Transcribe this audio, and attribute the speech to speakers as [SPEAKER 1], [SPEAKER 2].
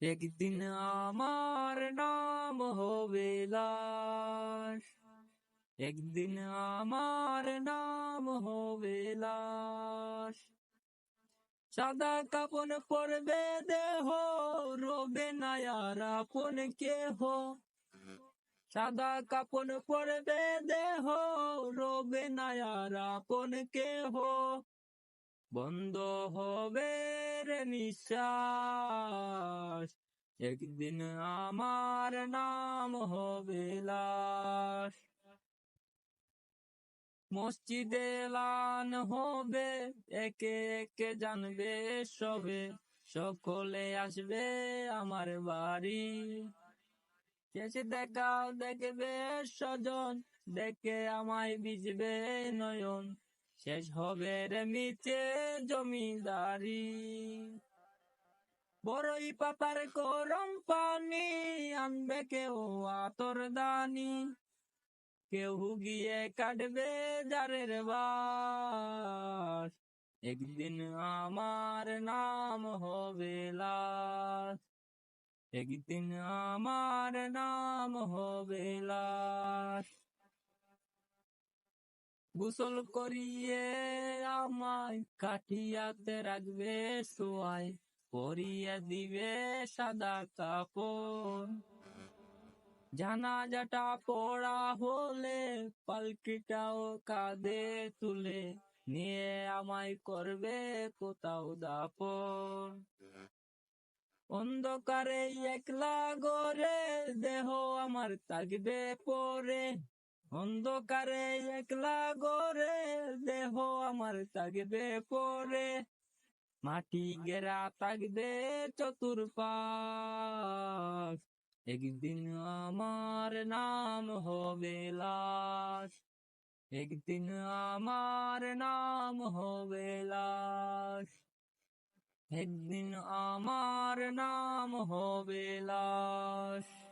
[SPEAKER 1] একদিন আমার নাম হবে লাশ। একদিন আমার নাম হবে লাশ। সাদা কাপন পরবে দেহ, রবে না আর আপন কেহ। সাদা কাপন পরবে দেহ, রবে না আর আপন কেহ। বন্ধ হবে নিঃশ্বাস। একদিন আমার নাম হবে লাশ। মসজিদে লান হবে, একে একে জানবে সবে। সকলে আসবে আমার বাড়ি। শেষে দেখা দেখবে স্বজন, দেখে আমায় বিজবে নয়ন। শেষ হবে রে মিছে জমিদারি। বড়ই পাতার গরম পানি আনবে কেউ আতর দানি। কেউ গিয়ে কাটবে জারের বাস। একদিন আমার নাম হবে লাশ। একদিন আমার নাম হবে লাশ। গোসল করিয়ে আমায় কাঠিয়াতে রাখবে শোয়ায়। পরিয়ে দিবে সাদা কাপড়। জানাজাটা পড়া হলে পালকিটাও কাঁধে তুলে নিয়ে আমায় করবে কোথাও দাপন অন্ধকারে একলা গরে দেহ আমার থাকবে পরে অন্ধকারে একলা গরে দেহ আমার থাকবে পরে মাটি গেরা থাকবে চতুর্পাশ। একদিন আমার নাম হবে লাশ। একদিন আমার নাম হবে লাশ। একদিন আমার নাম হবে লাশ।